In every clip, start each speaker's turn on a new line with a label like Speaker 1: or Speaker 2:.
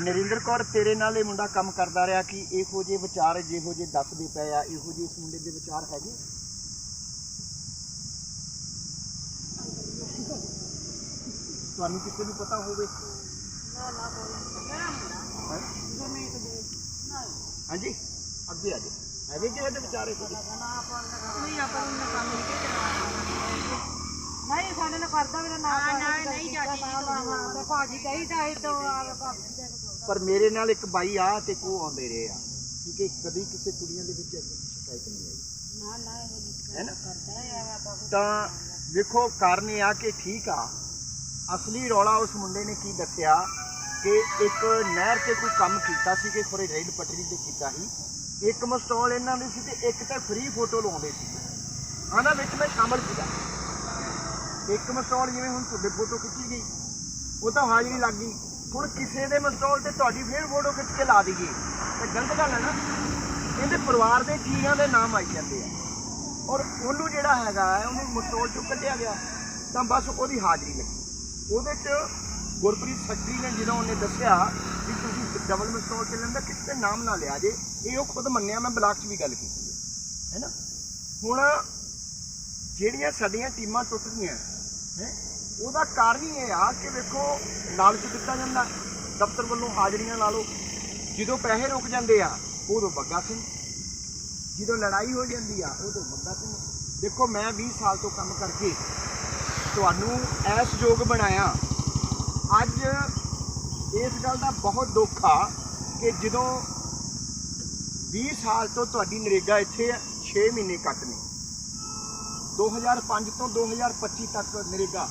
Speaker 1: ਨਰਿੰਦਰ ਕੌਰ ਤੇਰੇ ਨਾਲ ਇਹ ਮੁੰਡਾ ਕੰਮ ਕਰਦਾ ਰਿਹਾ ਕਿ ਇਹੋ ਜਿਹੇ ਵਿਚਾਰ ਜਿਹੋ ਜਿਹੇ ਦੱਸਦੇ ਪਏ ਆ ਇਹੋ ਜਿਹੇ ਇਸ ਮੁੰਡੇ ਦੇ ਵਿਚਾਰ ਹੈਗੇ? ਤੁਹਾਨੂੰ ਕਿਸੇ ਨੂੰ ਪਤਾ ਹੋਵੇ? ਹੈਂ? ਹਾਂਜੀ? ਅੱਗੇ ਆ ਜੀ ਹੈਗੇ ਕਿ ਇਹਦੇ ਵਿਚਾਰੇ ਕੁਝ
Speaker 2: ਨਹੀਂ ਸਾਡੇ ਨਾਲ ਕਰਦਾ ਵੀ ਨਾ ਨਾ ਨਹੀਂ ਜਾਂਦੀ ਤੇ ਭਾਜੀ ਕਹੀਦਾ ਇਹ ਤੋਂ ਆ
Speaker 1: ਪਰ ਮੇਰੇ ਨਾਲ ਇੱਕ ਬਾਈ ਆ ਤੇ ਕੋ ਆਉਂਦੇ ਰਹੇ ਆ। ਠੀਕ ਹੈ ਕਦੀ ਕਿਸੇ ਕੁੜੀਆਂ ਦੇ ਵਿੱਚ ਐਸੀ ਸ਼ਿਕਾਇਤ ਨਹੀਂ ਆਈ।
Speaker 2: ਨਾ ਨਾ ਇਹ
Speaker 1: ਹੈ ਨਾ?
Speaker 2: ਕਰਦਾ ਹੈ
Speaker 1: ਤਾਂ ਵੇਖੋ ਕਾਰਨ ਇਹ ਆ ਕਿ ਠੀਕ ਆ। ਅਸਲੀ ਰੌਲਾ ਉਸ ਮੁੰਡੇ ਨੇ ਕੀ ਦੱਸਿਆ ਕਿ ਇੱਕ ਨਹਿਰ ਤੇ ਕੋਈ ਕੰਮ ਕੀਤਾ ਸੀ ਕਿ ਖੋਰੇ ਰੇਲ ਪਟੜੀ ਤੇ ਕੀਤਾ ਸੀ। ਇੱਕ ਮਸਟਾਲ ਇਹਨਾਂ ਦੀ ਸੀ ਤੇ ਇੱਕ ਤੇ ਫ੍ਰੀ ਫੋਟੋ ਲਵਾਉਂਦੇ ਸੀ। ਆਨਾ ਵਿੱਚ ਮੈਂ ਸ਼ਾਮਲ ਸੀਗਾ। ਇੱਕ ਮਸਟਾਲ ਜਿਵੇਂ ਹੁਣ ਤੁਹਾਡੇ ਫੋਟੋ ਖਿੱਚੀ ਗਈ ਉਹ ਤਾਂ ਹਾਜ਼ਰੀ ਲੱਗ ਗਈ। ਹੁਣ ਕਿਸੇ ਦੇ ਮਸਟਾਲ ਤੇ ਤੁਹਾਡੀ ਫੇਰ ਫੋਟੋ ਖਿੱਚ ਕੇ ਲਾ ਦਈਏ। ਤੇ ਗਲਤ ਗੱਲ ਹੈ ਨਾ। ਇਹਦੇ ਪਰਿਵਾਰ ਦੇ ਜੀਆਂ ਦੇ ਨਾਮ ਆਈ ਜਾਂਦੇ ਆ। ਔਰ ਉਹਨੂੰ ਜਿਹੜਾ ਹੈਗਾ ਹੈ, ਉਹਨੂੰ ਮਸਟੋਲ ਚੋਂ ਕੱਢਿਆ ਗਿਆ। ਤਾਂ ਬਸ ਉਹਦੀ ਹਾਜ਼ਰੀ ਲੱਗੀ ਉਹਦੇ 'ਚ ਗੁਰਪ੍ਰੀਤ ਸੱਜਰੀ ਨੇ ਜਦੋਂ ਉਹਨੇ ਦੱਸਿਆ ਕਿ ਤੁਸੀਂ ਡਬਲ ਮਸਟੋਲ ਚੱਲਣ ਲੈਂਦਾ ਕਿਸੇ ਦੇ ਨਾਮ ਨਾ ਲਿਆ ਜੇ ਇਹ ਉਹ ਖੁਦ ਮੰਨਿਆ ਮੈਂ ਬਲਾਕ 'ਚ ਵੀ ਗੱਲ ਕੀਤੀ ਹੈ। ਹੈਨਾ ਹੁਣ ਜਿਹੜੀਆਂ ਸਾਡੀਆਂ ਟੀਮਾਂ ਟੁੱਟ ਗਈਆਂ ਹੈ? ਉਹਦਾ ਕਾਰਨ ਹੀ ਇਹ ਆ ਕਿ ਵੇਖੋ ਲਾਲਚ ਦਿੱਤਾ ਜਾਂਦਾ। ਦਫ਼ਤਰ ਵੱਲੋਂ ਹਾਜ਼ਰੀਆਂ ਲਾ ਲਓ। ਜਦੋਂ ਪੈਸੇ ਰੁਕ ਜਾਂਦੇ ਆ, ਉਦੋਂ ਬੱਗਾ ਸਿੰਘ। ਜਦੋਂ ਲੜਾਈ ਹੋ ਜਾਂਦੀ ਆ, ਉਦੋਂ ਬੰਦਾ ਸਿੰਘ। ਦੇਖੋ, ਮੈਂ 20 ਸਾਲ ਤੋਂ ਕੰਮ ਕਰਕੇ ਤੁਹਾਨੂੰ ਐਸ ਯੋਗ ਬਣਾਇਆ। ਅੱਜ ਇਸ ਗੱਲ ਦਾ ਬਹੁਤ ਦੁੱਖ ਆ ਕਿ ਜਦੋਂ 20 ਸਾਲ ਤੋਂ ਤੁਹਾਡੀ ਨਰੇਗਾ ਇੱਥੇ 6 ਮਹੀਨੇ ਕੱਟ ਨੇ। 2005 ਤੋਂ 2025 ਤੱਕ ਨਰੇਗਾ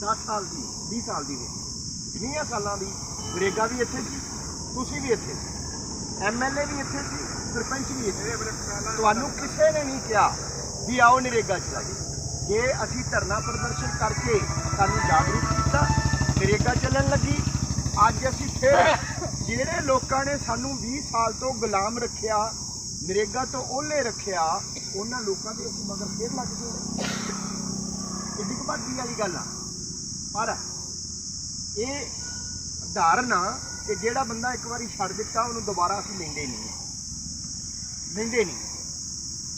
Speaker 1: 10 ਸਾਲ ਦੀ 20 ਸਾਲ ਦੀ ਹੋਈ 20 ਸਾਲਾਂ ਦੀ ਨਰੇਗਾ ਵੀ ਇੱਥੇ ਸੀ, ਤੁਸੀਂ ਵੀ ਇੱਥੇ ਸੀ। ਐਮਐਲਏ ਵੀ ਇੱਥੇ ਸੀ, ਸਰਪੰਚ ਵੀ ਇੱਥੇ ਤੁਹਾਨੂੰ ਕਿਸੇ ਨੇ ਨਹੀਂ ਕਿਹਾ ਵੀ ਆਓ ਨਰੇਗਾ ਚਲਾਈਏ ਜੇ ਅਸੀਂ ਧਰਨਾ ਪ੍ਰਦਰਸ਼ਨ ਕਰਕੇ ਸਾਨੂੰ ਜਾਗਰੂਕ ਕੀਤਾ, ਨਰੇਗਾ ਚੱਲਣ ਲੱਗੀ। ਅੱਜ ਅਸੀਂ ਫਿਰ ਜਿਹੜੇ ਲੋਕਾਂ ਨੇ ਸਾਨੂੰ 20 ਸਾਲ ਤੋਂ ਗੁਲਾਮ ਰੱਖਿਆ, ਨਰੇਗਾ ਤੋਂ ਓਲੇ ਰੱਖਿਆ, ਉਹਨਾਂ ਲੋਕਾਂ ਦੇ ਅਸੀਂ ਮਗਰ ਫੇਰ ਲੱਗ ਗਏ। ਕਿੱਡੀ ਕੁ ਵੱਡੀ ਵਾਲੀ ਗੱਲ। ਆ ਪਰ ਇਹ ਉਦਾਹਰਨ ਆ ਕਿ ਜਿਹੜਾ ਬੰਦਾ ਇੱਕ ਵਾਰੀ ਛੱਡ ਦਿੱਤਾ, ਉਹਨੂੰ ਦੁਬਾਰਾ ਅਸੀਂ ਲੈਂਦੇ ਨਹੀਂ। ਲੈਂਦੇ ਨਹੀਂ।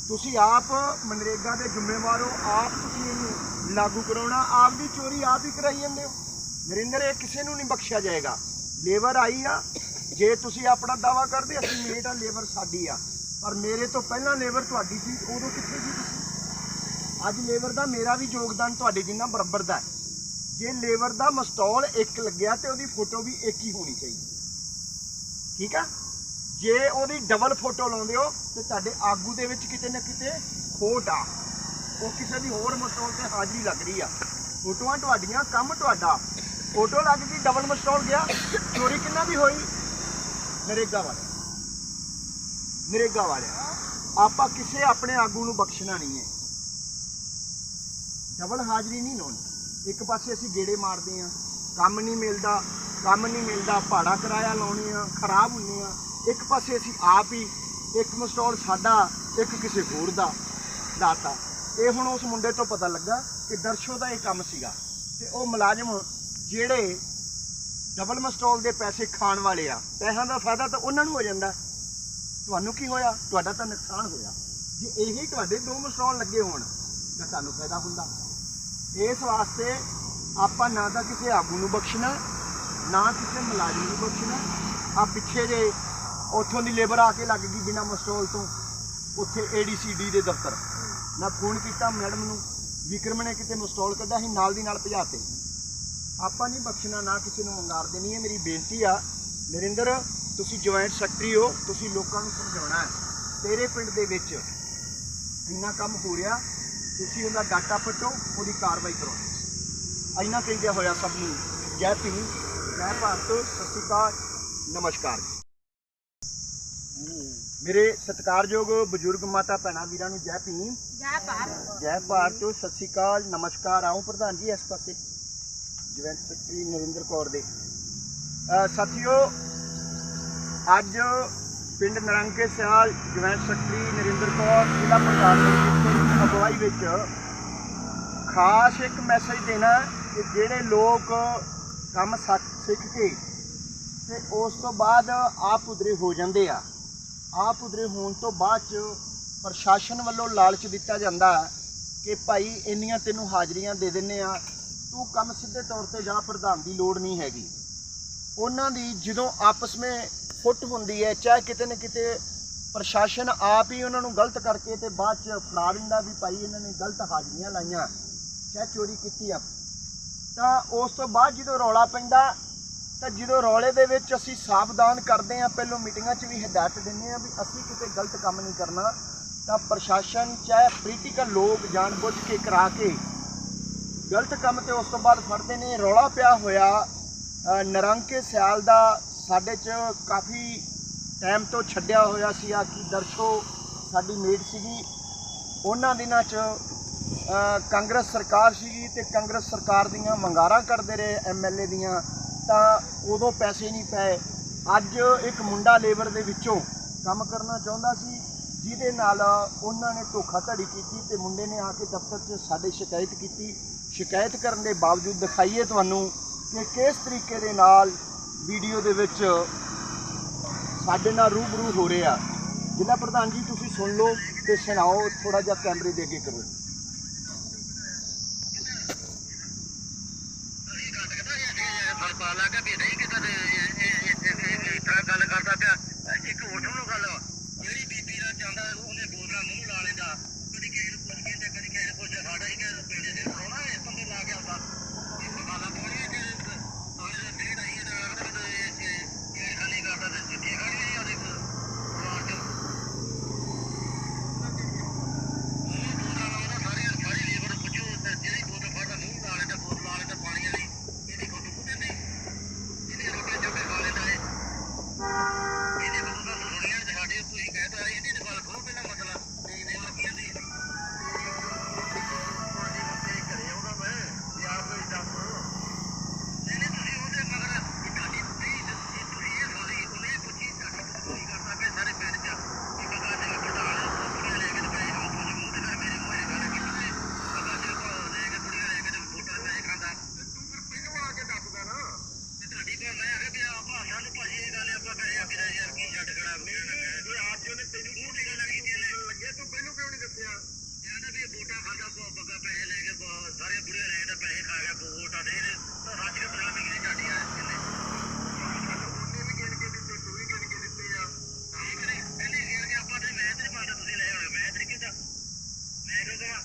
Speaker 1: ਤੁਸੀਂ ਆਪ ਮਨਰੇਗਾ ਦੇ ਜ਼ਿੰਮੇਵਾਰ ਹੋ, ਆਪ ਤੁਸੀਂ ਇਹਨੂੰ ਲਾਗੂ ਕਰਾਉਣਾ, ਆਪ ਦੀ ਚੋਰੀ ਆਪ ਹੀ ਕਰਾਈ ਜਾਂਦੇ ਹੋ। ਨਰਿੰਦਰ, ਇਹ ਕਿਸੇ ਨੂੰ ਨਹੀਂ ਬਖਸ਼ਿਆ ਜਾਏਗਾ। ਲੇਬਰ ਆਈ ਆ, ਜੇ ਤੁਸੀਂ ਆਪਣਾ ਦਾਵਾ ਕਰਦੇ, ਅਸੀਂ ਮੇਟ ਆ, ਲੇਬਰ ਸਾਡੀ ਆ। ਪਰ ਮੇਰੇ ਤੋਂ ਪਹਿਲਾਂ ਲੇਬਰ ਤੁਹਾਡੀ ਸੀ, ਉਦੋਂ ਕਿੱਥੇ ਸੀ ਤੁਸੀਂ? ਅੱਜ ਲੇਬਰ ਦਾ ਮੇਰਾ ਵੀ ਯੋਗਦਾਨ ਤੁਹਾਡੇ ਜਿੰਨਾ ਬਰਾਬਰ ਦਾ ਹੈ। ਜੇ ਲੇਬਰ ਦਾ ਮਸਟਾਲ ਇੱਕ ਲੱਗਿਆ ਤੇ ਉਹਦੀ ਫੋਟੋ ਵੀ ਇੱਕ ਹੀ ਹੋਣੀ ਚਾਹੀਦੀ। ਠੀਕ ਆ? ਜੇ ਉਹਦੀ ਡਬਲ ਫੋਟੋ ਲਾਉਂਦੇ ਹੋ, ਤੇ ਤੁਹਾਡੇ ਆਗੂ ਦੇ ਵਿੱਚ ਕਿਤੇ ਨਾ ਕਿਤੇ ਖੋਟ ਆ। ਉਹ ਕਿਸੇ ਦੀ ਹੋਰ ਮਸਟੋਲ ਤੇ ਹਾਜ਼ਰੀ ਲੱਗ ਰਹੀ ਆ। ਫੋਟੋਆਂ ਤੁਹਾਡੀਆਂ, ਕੰਮ ਤੁਹਾਡਾ। ਫੋਟੋ ਲੱਗ ਗਈ ਡਬਲ ਮਸਟਾਲ ਗਿਆ। ਚੋਰੀ ਕਿੰਨਾ ਦੀ ਹੋਈ? ਨਰੇਗਾ ਵਾਲੇ ਨਰੇਗਾ ਵਾਲੇ ਆਪਾਂ ਕਿਸੇ ਆਪਣੇ ਆਗੂ ਨੂੰ ਬਖਸ਼ਣਾ ਨਹੀਂ ਹੈ। ਡਬਲ ਹਾਜ਼ਰੀ ਨਹੀਂ ਲਾਉਣੀ। ਇੱਕ ਪਾਸੇ ਅਸੀਂ ਗੇੜੇ ਮਾਰਦੇ ਆ ਕੰਮ ਨਹੀਂ ਮਿਲਦਾ, ਕੰਮ ਨਹੀਂ ਮਿਲਦਾ, ਭਾੜਾ ਕਿਰਾਇਆ ਲਾਉਣੇ ਆ ਖਰਾਬ ਹੁੰਨੇ ਆ ਇੱਕ ਪਾਸੇ ਅਸੀਂ ਆਪ ਹੀ, ਇੱਕ ਮਸਟਾਲ ਸਾਡਾ, ਇੱਕ ਕਿਸੇ ਹੋਰ ਦਾ ਦਾਤਾ ਇਹ ਹੁਣ ਉਸ ਮੁੰਡੇ ਤੋਂ ਪਤਾ ਲੱਗਾ ਕਿ ਦਰਸ਼ੋ ਦਾ ਇਹ ਕੰਮ ਸੀਗਾ। ਤੇ ਉਹ ਮੁਲਾਜ਼ਮ ਜਿਹੜੇ ਡਬਲ ਮਸਟੋਲ ਦੇ ਪੈਸੇ ਖਾਣ ਵਾਲੇ ਆ, ਪੈਸਿਆਂ ਦਾ ਫਾਇਦਾ ਤਾਂ ਉਹਨਾਂ ਨੂੰ ਹੋ ਜਾਂਦਾ। ਤੁਹਾਨੂੰ ਕੀ ਹੋਇਆ? ਤੁਹਾਡਾ ਤਾਂ ਨੁਕਸਾਨ ਹੋਇਆ। ਜੇ ਇਹੀ ਤੁਹਾਡੇ ਦੋ ਮਸਟੋਲ ਲੱਗੇ ਹੋਣ, ਤਾਂ ਤੁਹਾਨੂੰ ਫਾਇਦਾ ਹੁੰਦਾ। ਇਸ ਵਾਸਤੇ ਆਪਾਂ ਨਾ ਤਾਂ ਕਿਸੇ ਆਗੂ ਨੂੰ ਬਖਸ਼ਣਾ, ਨਾ ਕਿਸੇ ਮੁਲਾਜ਼ਮ ਨੂੰ ਬਖਸ਼ਣਾ। ਆ ਪਿੱਛੇ ਜੇ ਉੱਥੋਂ ਦੀ ਲੇਬਰ ਆ ਕੇ ਲੱਗ ਗਈ ਬਿਨਾ ਮਸਟੋਲ ਤੋਂ, ਉੱਥੇ ਏਡੀਸੀਡੀ ਦੇ ਦਫ਼ਤਰ। ਮੈਂ ਫੋਨ ਕੀਤਾ ਮੈਡਮ ਨੂੰ, ਵਿਕਰਮ ਨੇ ਕਿਤੇ ਮਸਟੋਲ ਕੱਢਿਆ ਸੀ, ਨਾਲ ਦੀ ਨਾਲ ਭਜਾਤੇ। ਆਪਾਂ ਨਹੀਂ ਬਖਸ਼ਣਾ, ਨਾ ਕਿਸੇ ਨੂੰ ਮੰਗਾਰ ਦੇਣੀ ਹੈ। ਮੇਰੀ ਬੇਨਤੀ ਆ, ਨਰਿੰਦਰ, ਤੁਸੀਂ ਜੁਆਇੰਟ ਸੈਕਟਰੀ ਹੋ, ਤੁਸੀਂ ਲੋਕਾਂ ਨੂੰ ਸਮਝਾਉਣਾ ਹੈ। ਤੇਰੇ ਪਿੰਡ ਦੇ ਵਿੱਚ ਇੰਨਾ ਕੰਮ ਹੋ ਰਿਹਾ ਤੁਸੀਂ ਉਹਦਾ ਡਾਟਾ ਪਟੋ ਉਹਦੀ ਕਾਰਵਾਈ ਕਰੋ। ਇੰਨਾ ਕਹਿੰਦਿਆ ਹੋਇਆ ਸਭ ਨੂੰ ਜੈ ਭੀਮ ਜੈ ਭਾਰਤ ਸਤਿ ਸ਼੍ਰੀ ਅਕਾਲ ਨਮਸਕਾਰ। ਮੇਰੇ ਸਤਿਕਾਰਯੋਗ ਬਜ਼ੁਰਗ ਮਾਤਾ ਭੈਣਾਂ ਵੀਰਾਂ ਨੂੰ ਜੈ ਭੀਮ
Speaker 2: ਜਾ ਭਾਰਤ।
Speaker 1: ਜੈ ਭਾਰਤ ਸਤਿ ਸ਼੍ਰੀ ਅਕਾਲ ਨਮਸਕਾਰ। ਆਓ ਪ੍ਰਧਾਨ ਜੀ ਇਸ ਪਾਸੇ। ਜਵੈਂਟ ਸੈਕਟਰੀ ਨਰਿੰਦਰ ਕੌਰ ਦੇ। ਸਾਥੀਓ ਅੱਜ ਪਿੰਡ ਨਰੰਕੇ ਸਿਆਲ ਜਵੈਂਟ ਸੈਕਟਰੀ ਨਰਿੰਦਰ ਕੌਰ ਜ਼ਿਲ੍ਹਾ ਪ੍ਰਧਾਨ ਦੀ ਅਗਵਾਈ ਵਿੱਚ ਖਾਸ ਇੱਕ ਮੈਸੇਜ ਦੇਣਾ ਕਿ ਜਿਹੜੇ ਲੋਕ ਕੰਮ ਸਿੱਖ ਕੇ ਤੇ ਉਸ ਤੋਂ ਬਾਅਦ ਆਪ ਉਧਰੇ ਹੋ ਜਾਂਦੇ ਆ, ਆਪ ਉਧਰੇ ਹੋਣ ਤੋਂ ਬਾਅਦ ਚ ਪ੍ਰਸ਼ਾਸਨ ਵੱਲੋਂ ਲਾਲਚ ਦਿੱਤਾ ਜਾਂਦਾ ਕਿ ਭਾਈ ਇੰਨੀਆਂ ਤੈਨੂੰ ਹਾਜ਼ਰੀਆਂ ਦੇ ਦਿੰਨੇ ਆ, ਤੂੰ ਕੰਮ ਸਿੱਧੇ ਤੌਰ ਤੇ ਜਾ ਪ੍ਰਧਾਨ ਦੀ ਲੋੜ ਨਹੀਂ ਹੈਗੀ। ਉਹਨਾਂ ਦੀ ਜਦੋਂ ਆਪਸ ਵਿੱਚ ਫੁੱਟ ਹੁੰਦੀ ਹੈ, ਚਾਹੇ ਕਿਤੇ ਨਾ ਕਿਤੇ ਪ੍ਰਸ਼ਾਸਨ ਆਪ ਹੀ ਉਹਨਾਂ ਨੂੰ ਗਲਤ ਕਰਕੇ ਤੇ ਬਾਅਦ ਚ ਫੜਾ ਦਿੰਦਾ ਵੀ ਭਾਈ ਇਹਨਾਂ ਨੇ ਗਲਤ ਹਾਜ਼ਰੀਆਂ ਲਾਈਆਂ, ਚਾਹੇ ਚੋਰੀ ਕੀਤੀ ਆ। ਤਾਂ ਉਸ ਤੋਂ ਬਾਅਦ ਜਦੋਂ ਰੌਲਾ ਪੈਂਦਾ, ਤਾਂ ਜਦੋਂ ਰੌਲੇ ਦੇ ਵਿੱਚ ਅਸੀਂ ਸਾਵਧਾਨ ਕਰਦੇ ਹਾਂ, ਪਹਿਲੋਂ ਮੀਟਿੰਗਾਂ 'ਚ ਵੀ ਹਦਾਇਤ ਦਿੰਦੇ ਹਾਂ ਵੀ ਅਸੀਂ ਕਿਤੇ ਗਲਤ ਕੰਮ ਨਹੀਂ ਕਰਨਾ, ਤਾਂ ਪ੍ਰਸ਼ਾਸਨ ਚਾਹੇ ਪੋਲੀਟੀਕਲ ਲੋਕ ਜਾਣ ਬੁੱਝ ਕੇ ਕਰਾ ਕੇ ਗਲਤ ਕੰਮ ਤੇ ਉਸ ਤੋਂ ਬਾਅਦ ਫੜਦੇ ਨੇ, ਰੌਲਾ ਪਿਆ ਹੋਇਆ ਅ, ਨਿਰੰਕੇ ਸਿਆਲ ਦਾ ਸਾਡੇ 'ਚ ਕਾਫੀ ਟਾਈਮ ਤੋਂ ਛੱਡਿਆ ਹੋਇਆ ਸੀਗਾ ਕਿ ਕੀ ਦਰਸ਼ੋ ਸਾਡੀ ਮੇਟ ਸੀਗੀ। ਉਹਨਾਂ ਦਿਨਾਂ 'ਚ ਕਾਂਗਰਸ ਸਰਕਾਰ ਸੀਗੀ ਤੇ ਕਾਂਗਰਸ ਸਰਕਾਰ ਦੀਆਂ ਮੰਗਾਰਾਂ ਕਰਦੇ ਰਹੇ ਐਮਐਲਏ ਦੀਆਂ ਤਾਂ ਉਦੋਂ ਪੈਸੇ ਨਹੀਂ ਪਏ। ਅੱਜ ਇੱਕ ਮੁੰਡਾ ਲੇਬਰ ਦੇ ਵਿੱਚੋਂ ਕੰਮ ਕਰਨਾ ਚਾਹੁੰਦਾ ਸੀ ਜਿਹਦੇ ਨਾਲ ਉਹਨਾਂ ਨੇ ਧੋਖਾਧੜੀ ਕੀਤੀ ਤੇ ਮੁੰਡੇ ਨੇ ਆ ਕੇ ਦਫ਼ਤਰ 'ਚ ਸਾਡੇ ਸ਼ਿਕਾਇਤ ਕੀਤੀ। ਸ਼ਿਕਾਇਤ ਕਰਨ ਦੇ ਬਾਵਜੂਦ ਦਿਖਾਈਏ ਤੁਹਾਨੂੰ ਕਿ ਕਿਸ ਤਰੀਕੇ ਦੇ ਨਾਲ ਵੀਡੀਓ ਦੇ ਵਿੱਚ ਸਾਡੇ ਨਾਲ ਰੂਬਰੂ ਹੋ ਰਿਹਾ ਜ਼ਿਲ੍ਹਾ ਪ੍ਰਧਾਨ ਜੀ, ਤੁਸੀਂ ਸੁਣ ਲਓ ਤੇ ਸੁਣਾਓ ਥੋੜਾ ਜਿਹਾ ਕੈਮਰੇ ਦੇ ਅੱਗੇ ਕਰੋ
Speaker 3: ਪਤਾ ਲੱਗਾ ਵੀ ਨਹੀਂ ਕਿਤੇ ਗੱਲ ਕਰਦਾ ਪਿਆ ਇੱਕ ਹੋਰ ਨੂੰ ਗੱਲ ਵਾ। ਜਿਹੜੀ ਬੀਬੀ ਦਾ ਜਾਂਦਾ ਉਹਨੇ ਬੋਲਣਾ ਮੂੰਹ ਲਾ ਲੈਂਦਾ ਕਦੀ ਕਿਸੇ ਨੂੰ ਪੁੱਛ ਕੇ ਤੇ ਕਦੀ ਕਿਸੇ ਨੂੰ ਪੁੱਛ ਸਾਡਾ ਹੀ ਕਿਸੇ ਪਿੰਡ ਦੇ ਰੋਣਾ ਇਸ ਬੰਦੇ ਲਾ ਕੇ ਆਉਂਦਾ ਇਹ ਗਾਲਾਂ ਪਾਉਣੀਆਂ ਕਿ ਸਾਰੇ ਦੇ ਡੇਢ ਆਈ ਤੇ ਅਗਰ ਤੇ ਇਹ ਇਹ ਖਾਲੀ ਕਰਦਾ ਤੇ ਚਿੱਠੀ ਖਾਣੀ ਨਹੀਂ ਉਹਦੇ ਪਰਿਵਾਰ ਚ ਉਹ ਬੋਲਣਾ ਲਾਉਂਦਾ ਸਾਰੀ ਸਾਰੀ ਲੇਬਰ ਪੁੱਛੋ ਤੇ ਜਿਹੜੀ ਬੋਤਲ ਫੜਦਾ ਮੂੰਹ ਲਾ ਲੈਂਦਾ ਬੋਤਲ ਲਾ ਲੈਂਦਾ ਪਾਣੀ ਵਾਲੀ ਇਹਦੀ ਕੋਈ ਦੁੱਖ ਦਿੰਦੀ ਇਹਨੇ ਰੋਟੀਆਂ ਚੁੱਕ ਕੇ ਖਾ ਲੈਂਦਾ ਇਹ ਇਹਦੇ ਕੋਲ ਤਾਂ ਸੁਣੀਆਂ ਤੇ ਸਾਡੇ ਤੁਸੀਂ ਕਹਿੰਦਾ ਇਹਦੀ ਤਾਂ ਗੱਲ ਕਰੋ ਪਹਿਲਾਂ ਮਤਲਬ ਨਹੀਂ ਨਹੀਂ ਲੱਗੀ ਜਾਂਦੀ ਘਰੇ ਆਉਂਦਾ ਮੈਂ ਯਾਰ ਕੋਈ ਦੱਸ ਨਹੀਂ ਨਹੀਂ ਤੁਸੀਂ ਉਹਦੇ ਮਗਰ ਤੁਹਾਡੀ ਨਹੀਂ ਦੱਸੀ ਤੁਸੀਂ ਇਹ ਸੁਣੀ ਉਹਨੇ ਪੁੱਛੀ ਸਾਡੀ ਕੋਈ ਕਰਦਾ ਪਿਆ ਸਾਰੇ ਪਿੰਡ ਚ ਇੱਕ ਗੱਲ ਤੇ ਪ੍ਰਧਾਨ ਕੁੜੀਆਂ ਲੈ ਕੇ ਤੇ ਪਏ ਹੋ ਤੁਸੀਂ ਮੂੰਹ ਤੇ ਕਰ ਮੇਰੇ ਮੂੰਹ ਗੱਲ ਕੀਤੀ ਅਗਾ ਜੇ ਕੋ ਲੈ ਕੇ ਕੁੜੀਆਂ ਲੈ ਕੇ ਤੇ ਫੋਟੋ ਲੈ ਖਾਂਦਾ ਤੂੰ ਫਿਰ ਪਹਿਲਾਂ ਆ ਕੇ ਦੱਸਦਾ ਨਾ ਤੇ ਤੁਹਾਡੀ ਗੱਲ ਮੈਂ ਆਖਿਆ ਵੀ ਆ ਭਾਸ਼ਾ ਨੂੰ ਭਾਜੀ ਇਹ ਗੱਲ ਆਪਾਂ ਕਹੇ ਆ ਕਿ ਯਾਰ ਕੀ ਛੱਡ ਖੜਾ ਮੇਰੇ ਨਾਲ ਇਹ ਆਪ ਜੀ ਨੇ ਤੈਨੂੰ ਮੂੰਹ ਤੇ ਗੱਲ ਕੀਤੀ ਨੇ ਲੱਗੇ ਤੂੰ ਪਹਿਲਾਂ ਕਿਉਂ ਨਹੀਂ ਦੱਸਿਆ ਇਹਨਾਂ ਵੀ ਵੋਟਾਂ ਖਾਂਦਾ ਕੋ ਬੱਗਾ ਪੈਸੇ ਲੈ ਕੇ ਬ- ਸਾਰੇ ਬੁੜੇ ਲੈ ਕੇ ਪੈਸੇ ਖਾ ਗਿਆ ਵੋਟਾਂ ਦੇ ਤਾਂ ਰੱਜ ਕੇ ਪਤਾ ਨਹੀਂ ਕਿਹਨੇ ਝਾੜੀ ਆ ਕਿੰਨੇ ਉਹਨੇ ਵੀ ਗਿਣ ਕੇ ਦਿੱਤੇ ਤੂੰ ਵੀ ਗਿਣ ਕੇ ਦਿੱਤੇ ਆ ਠੀਕ ਨਹੀਂ ਪਹਿਲੇ ਗਿਣ ਕੇ ਆਪਾਂ ਤੇ ਮੈਂ ਤੇ ਨਹੀਂ ਮੰਨਦਾ ਤੁਸੀਂ ਲੈ ਹੋਏ ਮੈਂ ਤੇ ਕਿਹਾ ਮੈਂ ਕਿਉਂ ਕਹਾਂ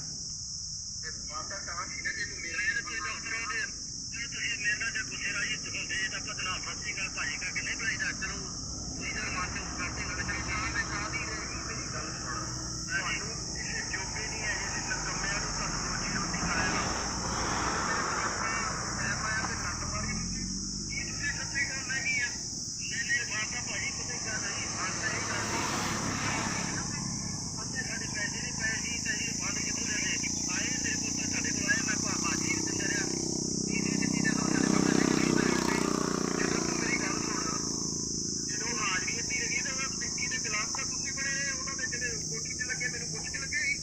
Speaker 3: ਮਾਤਾ ਤਾਂ ਸੀ ਨਾ ਜੇ ਤੂੰ ਮੇਰੇ ਤੇ ਕੋਈ ਡਾਕਟਰ ਆਉਂਦੇ ਚਲੋ ਤੁਸੀਂ ਮੇਰੇ ਨਾਲ ਜੇ ਗੁੱਸੇ ਰਾਜੀ ਹੁੰਦੇ ਤਾਂ ਪਤਨਾ ਫਸੀ ਗੱਲ ਭਾਜੀ ਕਾ ਕਿ ਨਹੀਂ ਭਾਈਦਾ ਚਲੋ ਤੁਸੀਂ ਜਦ ਮਨ ਤੇ ਕਰਦੇ ਹੋ ਚਲੋ ਨਾ ਮੈਂ ਕਾਦੀ ਰਹੀ ਮੇਰੀ ਗੱਲ ਸੁਣ ਤੁਹਾਨੂੰ ਇਹ ਜੋਗੇ ਨਹੀਂ ਹੈ ਜੇ ਕੰਮਿਆਂ ਨੂੰ ਤੁਹਾਨੂੰ ਰੋਜੀ ਰੋਟੀ ਕਰਾਇਆ ਮੈਂ ਪਾਇਆ ਤੇ ਨੱਟ ਮਾਰੀ ਨਹੀਂ ਇਹ ਤੁਸੀਂ ਸੱਚੀ ਗੱਲ ਮੈਂ ਕੀ ਆ ਨਹੀਂ ਨਹੀਂ ਮਾਤਾ ਭਾਜੀ ਕਿਤੇ ਗੱਲ ਨਹੀਂ ਮਾਤਾ ਇਹ ਗੱਲ ਨਹੀਂ ਅੰਦੇ ਸਾਡੇ ਪੈਸੇ ਨਹੀਂ ਪਏ ਸੀ ਤੇ ਇਹ ਫੰਡ ਕਿੱਥੋਂ ਲੈ ਲਏ ਆਏ ਮੇਰੇ ਕੋਲ ਤਾਂ ਤੁਹਾਡੇ ਕੋਲ ਆਏ ਮੈਂ ਭਾ ਹਾਜੀ ਦਿੰਦੇ ਰਿਹਾ ਇਹਦੀ ਦਿੱਤੀ ਦੇ ਦੋ ਸਾਡੇ ਕੋਲ ਨਹੀਂ ਜਦੋਂ ਤੂੰ ਮੇਰੀ ਗੱਲ ਸੁਣ ਜਦੋਂ ਹਾਜ਼ਰੀ ਅੱਧੀ ਲੱਗੀ ਤਾਂ ਮੈਂ ਪਿੱਕੀ ਦੇ ਖਿਲਾਫ ਤਾਂ ਤੁਸੀਂ ਬਣੇ ਰਹੇ ਉਹਨਾਂ ਦੇ ਜਿਹੜੇ ਕੋਠੀ ਤੇ ਲੱਗੇ ਮੈਨੂੰ ਪੁੱਛ ਕੇ ਲੱਗੇ ਸੀ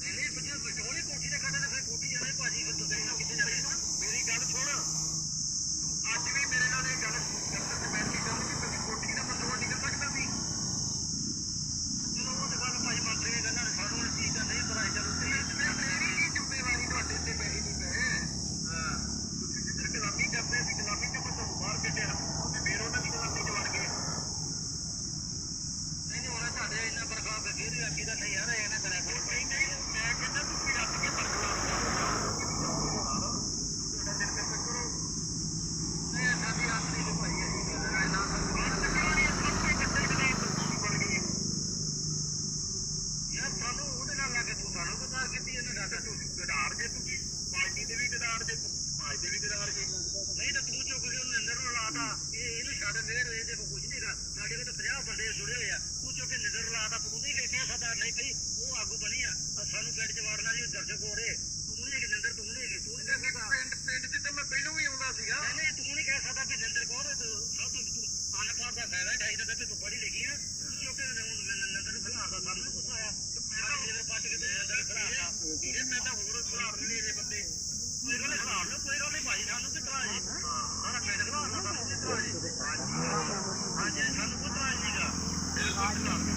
Speaker 3: ਨਹੀਂ ਨਹੀਂ ਬੱਚੇ ਵਿਚੋਲੇ ਕੋਠੀ ਤੇ ਖੜੇ ਨੇ ਫਿਰ ਕੋਠੀ ਜਾਣੇ ਭਾਜੀ ਫਿਰ ਤੁਸੀਂ ਨਾ ਕਿੱਥੇ ਜਾਣੇ ਮੇਰੀ ਗੱਲ ਸੁਣ ਤੂੰ ਅੱਜ ਵੀ ਮੇਰੇ ਨਾਲ ਇਹ ਗੱਲ ਕਰਨ ਤੇ ਬੈਠ ਕੇ ਗੱਲ ਕਿ ਕਦੀ ਕੋਠੀ ਦਾ ਮਸਲਾ ਨਿਕਲ ਸਕਦਾ ਸੀ ਚਲੋ ਉਹ ਤੇ ਗੱਲ ਭਾਈ ਮੰਤਰੀ ਨੇ ਕਹਿੰਦਾ ਸਾਨੂੰ ਇਹ ਚੀਜ਼ ਦਾ ਨਹੀਂ ਪਤਾ ਚਲੋ ਤੇ ਮੇਰੀ ਕੀ ਜ਼ਿੰਮੇਵਾਰੀ ਤੁਹਾਡੇ ਤੇ ਪਈ ਨਹੀਂ ਪਏ ਹਾਂ ਤੁਸੀਂ ਜਿੱਧਰ ਗੁਲਾਮੀ ਕਰਦੇ ਸੀ ਗੁਲਾਮੀ ਤੇ ਮੈਂ ਤੁਹਾਨੂੰ ਬਾਹਰ ਕੱਢਿਆ ਤੇ ਫਿਰ ਉਹਨਾਂ ਦੀ ਗੁਲਾਮੀ ਚ ਵੜ ਗਏ ਨਹੀਂ ਨਹੀਂ ਉਹਨਾਂ ਤੁਹਾਡੇ ਇੰਨਾ ਬਰਖਾ ਫਿਰ ਵੀ ਆਖੀ ਦਾ ਨਹੀਂ ਯਾਰ ਇਹਨੇ ਕਰਿਆ ਕਰੋ ਨਹੀਂ ਨਹੀਂ ਮੈਂ ਕਹਿੰਦਾ ਤੁਸੀਂ ਰੱਜ ਕੇ ਬਰਖਲਾ ਤੁਹਾਡਾ ਦਿਲ ਕਰ ਕਰੋ ਨਹੀਂ ਸਾਡੀ ਆਖਰੀ ਨੂੰ ਭਾਈ ਇਹ ਗੱਲ ਹੈ ਨਾ ਸਭ ਤੋਂ ਕੱਟੇ ਦੇ ਤੁਸੀਂ ਬਣ ਗਏ ਯਾਰ ਸਾਨੂੰ ਉਹਦੇ ਨਾਲ ਲੱਗੇ ਤੂੰ ਸਾਨੂੰ ਗਦਾਰ ਕੀਤੀ ਇਹਨੇ ਡਾਟਾ ਤੂੰ ਗਦਾਰ ਜੇ ਤੂੰ ਪਾਰਟੀ ਦੇ ਵੀ ਗਦਾਰ ਜੇ ਸਮਾਜ ਦੇ ਵੀ ਗਦਾਰ ਜੇ ਨਹੀਂ ਤਾਂ ਤੂੰ ਚੁੱਕ ਕੇ ਉਹਨੂੰ ਅੰਦਰ ਨੂੰ ਲਾਤਾ ਇਹ ਇਹਨੂੰ ਇਹਦੇ ਕੋਲ ਕੁਝ ਨਹੀਂਗਾ ਸਾਡੇ ਕੋਲ ਤਾਂ 50 ਬੰਦੇ ਜੁੜੇ ਹੋਏ ਆ। ਤੂੰ ਚੁੱਕ ਕੇ ਨਜ਼ਰ ਲਾਤਾ ਤੂੰ ਨਹੀਂ ਕਹਿ ਸਕਦਾ ਨਹੀਂ ਭਈ ਉਹ ਆਗੂ ਬਣੀ ਆ। ਸਾਨੂੰ ਪਿੰਡ ਚ ਵਾੜਨਾ ਜੀ ਦਰਸ਼ਕ ਹੋ ਰਹੇ ਤੂੰ ਨਹੀਂ ਕਿ ਨਿੰਦਰ ਤੂੰ ਨਹੀਂ ਕਿ ਤੂੰ ਨਹੀਂ ਕਹਿ ਸਕਦਾ ਪਿੰਡ ਪਿੰਡ ਚ ਤਾਂ ਮੈਂ ਪਹਿਲਾਂ ਵੀ ਆਉਂਦਾ ਸੀਗਾ। ਨਹੀਂ ਨਹੀਂ ਤੂੰ ਨਹੀਂ ਕਹਿ ਸਕਦਾ ਕਿ ਨਿੰਦਰ ਕੌਰ ਸਭ ਤੋਂ ਤੂੰ ਅਨਪੜ੍ਹ ਦਾ ਫਾਇਦਾ ਢਾਈ ਦਾ ਤੇ ਤੂੰ ਪੜ੍ਹੀ ਲਿਖੀ ਆ। ਤੂੰ ਚੁੱਕ ਕੇ ਨਿੰਦਰ ਨੂੰ ਖਿਲਾਫਦਾ ਸਾਨੂੰ ਗੁੱਸਾ ਆਇਆ। ਨਿੰਦਰ ਪੱਟ ਕੇ ਨਿੰਦਰ ਇਹ ਮੈਂ ਤਾਂ ਹੋਰ ਖਿਲਾਫ ਨਹੀਂ Thank you.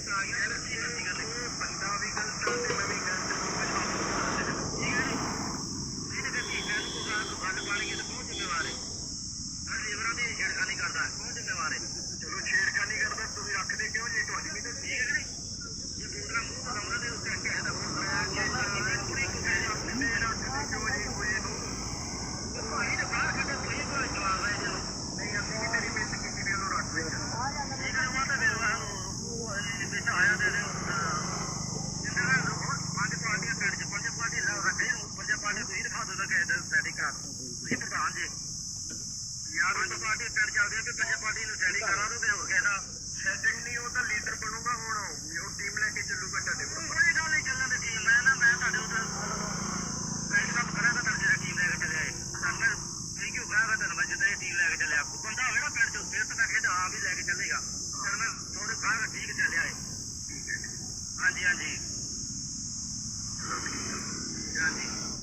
Speaker 3: ਇੱਕ ਆ ਗਿਆ ਨਾ ਬੰਦਾ ਵੀ ਗਲਤ ਆ ਤੇ ਮੈਂ ਵੀ ਪੰਜਾ ਕਰਾ ਦੋ ਤੇ ਹੋ ਗਿਆ ਨਾ ਸੈਟਿੰਗ ਨਹੀਂ ਉਹ ਤਾਂ ਲੀਡਰ ਬਣੂਗਾ ਹੁਣ ਉਹ ਟੀਮ ਲੈ ਕੇ ਚੱਲੂਗਾ ਤੁਹਾਡੇ ਕੋਲ ਕੋਈ ਗੱਲ ਨਹੀਂ ਚੱਲਣ ਦੀ ਮੈਂ ਨਾ ਮੈਂ ਤੁਹਾਡੇ ਉੱਤੇ ਮੈਂ ਕਰਾਂ ਕਰਾਂਗਾ ਤੁਹਾਡੇ ਜਿਹੜਾ ਟੀਮ ਲੈ ਕੇ ਚੱਲਿਆ ਏ ਤੁਹਾਨੂੰ ਥੈਂਕ ਯੂ ਕਹਾਂਗਾ ਤੁਹਾਨੂੰ ਮੈਂ ਜਦੋਂ ਇਹ ਟੀਮ ਲੈ ਕੇ ਚੱਲਿਆ ਬੰਦਾ ਹੋਵੇ ਨਾ ਪਿੰਡ ਚੋਂ ਫਿਰ ਤਾਂ ਖੇਡ ਆ ਵੀ ਲੈ ਕੇ ਚੱਲੇਗਾ ਫਿਰ ਮੈਂ ਥੋੜੇ ਕਹਾਂਗਾ ਠੀਕ ਚੱਲ